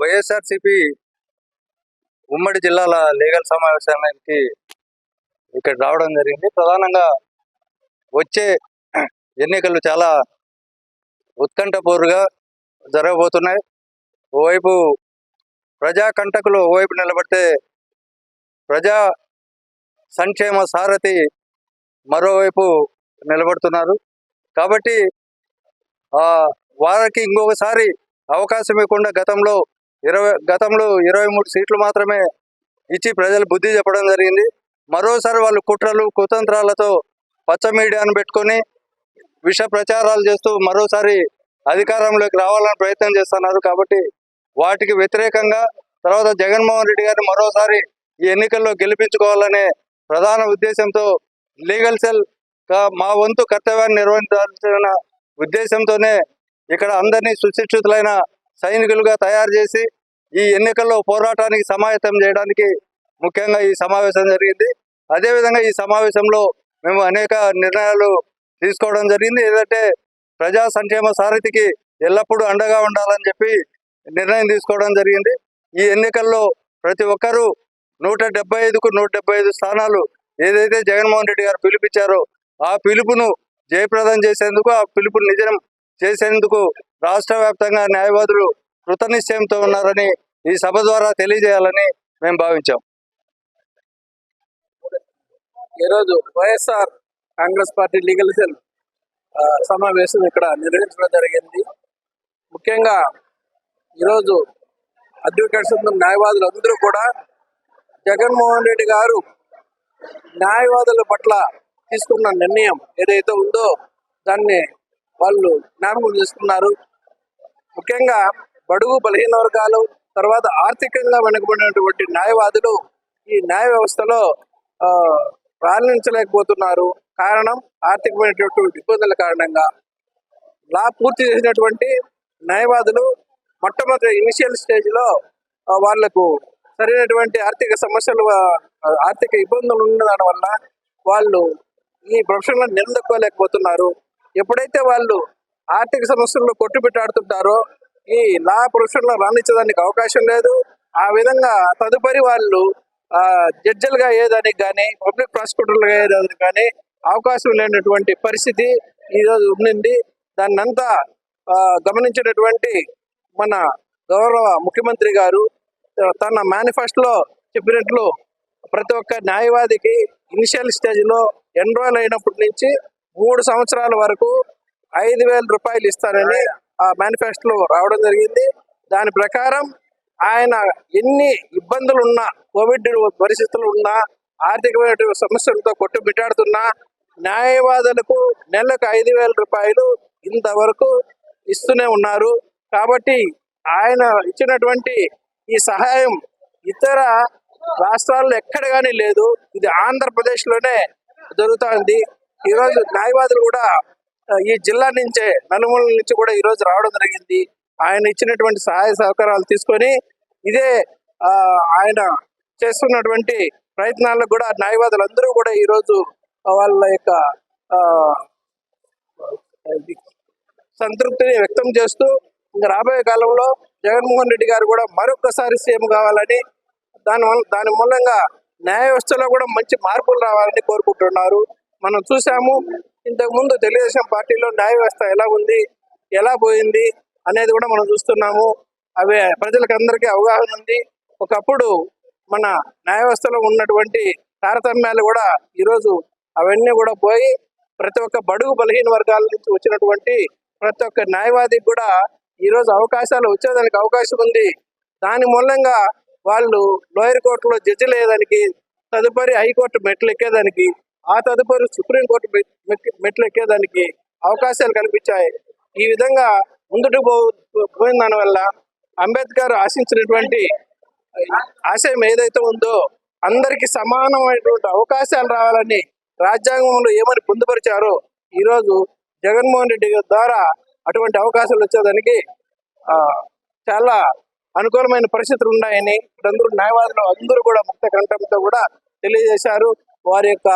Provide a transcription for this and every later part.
వైఎస్ఆర్సిపి ఉమ్మడి జిల్లాల లీగల్ సమావేశానికి ఇక్కడ రావడం జరిగింది. ప్రధానంగా వచ్చే ఎన్నికలు చాలా ఉత్కంఠపూరుగా జరగబోతున్నాయి. ఓవైపు ప్రజా కంటకులు ఓవైపు నిలబడితే ప్రజా సంక్షేమ సారథి మరోవైపు నిలబడుతున్నారు. కాబట్టి ఆ వారికి ఇంకొకసారి అవకాశం ఇవ్వకుండా గతంలో ఇరవై గతంలో ఇరవై మూడు సీట్లు మాత్రమే ఇచ్చి ప్రజలు బుద్ధి చెప్పడం జరిగింది. మరోసారి వాళ్ళు కుట్రలు కుతంత్రాలతో పచ్చ మీడియాను పెట్టుకొని విష ప్రచారాలు చేస్తూ మరోసారి అధికారంలోకి రావాలని ప్రయత్నం చేస్తున్నారు. కాబట్టి వాటికి వ్యతిరేకంగా తర్వాత జగన్మోహన్ రెడ్డి గారిని మరోసారి ఈ ఎన్నికల్లో గెలిపించుకోవాలనే ప్రధాన ఉద్దేశంతో లీగల్ సెల్ మా వంతు కర్తవ్యాన్ని నిర్వహించాల్సిన ఉద్దేశంతోనే ఇక్కడ అందరినీ సుశిక్షితులైన సైనికులుగా తయారు చేసి ఈ ఎన్నికల్లో పోరాటానికి సమాయత్తం చేయడానికి ముఖ్యంగా ఈ సమావేశం జరిగింది. అదేవిధంగా ఈ సమావేశంలో మేము అనేక నిర్ణయాలు తీసుకోవడం జరిగింది. ఏదంటే ప్రజా సంక్షేమ సారథికి ఎల్లప్పుడూ అండగా ఉండాలని చెప్పి నిర్ణయం తీసుకోవడం జరిగింది. ఈ ఎన్నికల్లో ప్రతి ఒక్కరూ నూట డెబ్బై ఐదుకు నూట డెబ్బై ఐదు స్థానాలు ఏదైతే జగన్మోహన్ రెడ్డి గారు పిలుపిచ్చారో ఆ పిలుపును జయప్రదం చేసేందుకు ఆ పిలుపును నిజం చేసేందుకు రాష్ట్ర వ్యాప్తంగా న్యాయవాదులు కృతనిశ్చయంతో ఉన్నారని ఈ సభ ద్వారా తెలియజేయాలని మేము భావించాం. ఈరోజు YSR Congress party legal cell సమావేశం ఇక్కడ నిర్వహించడం జరిగింది. ముఖ్యంగా ఈరోజు అడ్వకేట్స్ న్యాయవాదులు అందరూ కూడా జగన్మోహన్ రెడ్డి గారు న్యాయవాదుల పట్ల తీసుకున్న నిర్ణయం ఏదైతే ఉందో దాన్ని వాళ్ళు జ్ఞాపకం చేసుకున్నారు. ముఖ్యంగా బడుగు బలహీన వర్గాలు తర్వాత ఆర్థికంగా వెనుకబడినటువంటి న్యాయవాదులు ఈ న్యాయ వ్యవస్థలో రాణించలేకపోతున్నారు. కారణం ఆర్థికమైనటువంటి ఇబ్బందుల కారణంగా. లా పూర్తి చేసినటువంటి న్యాయవాదులు మొట్టమొదటి ఇనిషియల్ స్టేజ్లో వాళ్ళకు సరైనటువంటి ఆర్థిక సమస్యలు ఆర్థిక ఇబ్బందులు ఉన్న దాని వల్ల వాళ్ళు ఈ ప్రొఫెషన్లో నిలదొక్కోలేకపోతున్నారు. ఎప్పుడైతే వాళ్ళు ఆర్థిక సమస్యల్లో కొట్టుబిట్టాడుతుంటారో ఈ లా ప్రొఫెషన్లో రాణించడానికి అవకాశం లేదు. ఆ విధంగా తదుపరి వాళ్ళు ఆ, జడ్జిలుగా అయ్యేదానికి కానీ పబ్లిక్ ప్రాసిక్యూటర్లుగా అయ్యేదానికి కానీ అవకాశం లేనటువంటి పరిస్థితి ఈరోజు ఉండింది. దాన్ని అంతా గమనించినటువంటి మన గౌరవ ముఖ్యమంత్రి గారు తన మేనిఫెస్టోలో చెప్పినట్లు ప్రతి ఒక్క న్యాయవాదికి ఇనిషియల్ స్టేజ్లో ఎన్రోల్ అయినప్పటి నుంచి మూడు సంవత్సరాల వరకు ఐదు వేల రూపాయలు ఇస్తారని ఆ మేనిఫెస్టోలో రావడం జరిగింది. దాని ప్రకారం ఆయన ఎన్ని ఇబ్బందులు ఉన్నా కోవిడ్ పరిస్థితులు ఉన్నా ఆర్థికమైన సమస్యలతో కొట్టుమిటాడుతున్నా న్యాయవాదులకు నెలకు ఐదు వేల రూపాయలు ఇంతవరకు ఇస్తూనే ఉన్నారు. కాబట్టి ఆయన ఇచ్చినటువంటి ఈ సహాయం ఇతర రాష్ట్రాల్లో ఎక్కడ కానీ లేదు. ఇది ఆంధ్రప్రదేశ్లోనే జరుగుతుంది. ఈరోజు న్యాయవాదులు కూడా ఈ జిల్లా నుంచే నలుమూల నుంచి కూడా ఈరోజు రావడం జరిగింది. ఆయన ఇచ్చినటువంటి సహాయ సహకారాలు తీసుకొని ఇదే ఆయన చేస్తున్నటువంటి ప్రయత్నాలకు కూడా న్యాయవాదులు అందరూ కూడా ఈరోజు వాళ్ళ యొక్క సంతృప్తిని వ్యక్తం చేస్తూ ఇంకా రాబోయే కాలంలో జగన్మోహన్ రెడ్డి గారు కూడా మరొకసారి సీఎం కావాలని దాని వల్ల దాని మూలంగా న్యాయ వ్యవస్థలో కూడా మంచి మార్పులు రావాలని కోరుకుంటున్నారు. మనం చూసాము. ఇంతకు ముందు తెలుగుదేశం పార్టీలో న్యాయ వ్యవస్థ ఎలా ఉంది ఎలా పోయింది అనేది కూడా మనం చూస్తున్నాము. అవి ప్రజలకు అందరికీ అవగాహన ఉంది. ఒకప్పుడు మన న్యాయ వ్యవస్థలో ఉన్నటువంటి తారతమ్యాలు కూడా ఈరోజు అవన్నీ కూడా పోయి ప్రతి ఒక్క బడుగు బలహీన వర్గాల నుంచి వచ్చినటువంటి ప్రతి ఒక్క న్యాయవాదికి కూడా ఈరోజు అవకాశాలు వచ్చేదానికి అవకాశం ఉంది. దాని మూలంగా వాళ్ళు లోయర్ కోర్టులో జడ్జి లేదానికి తదుపరి హైకోర్టు మెట్లు ఎక్కేదానికి ఆ తదుపరి సుప్రీంకోర్టు మెట్లు ఎక్కేదానికి అవకాశాలు కనిపించాయి ఈ విధంగా ముందుకు పో పోయిన దానివల్ల అంబేద్కర్ ఆశించినటువంటి ఆశయం ఏదైతే ఉందో అందరికి సమానమైనటువంటి అవకాశాలు రావాలని రాజ్యాంగంలో ఏమని పొందుపరిచారో ఈరోజు జగన్మోహన్ రెడ్డి ద్వారా అటువంటి అవకాశాలు వచ్చేదానికి చాలా అనుకూలమైన పరిస్థితులు ఉన్నాయని అందరూ న్యాయవాదులు అందరూ కూడా ముక్త కంఠంతో కూడా తెలియజేశారు. వారి యొక్క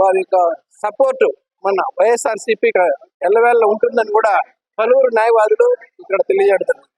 వారి యొక్క సపోర్ట్ మన వైఎస్ఆర్సీపీ ఇక్కడ ఎల్లవేళ ఉంటుందని కూడా పలువురు న్యాయవాదులు ఇక్కడ తెలియజేడుతున్నారు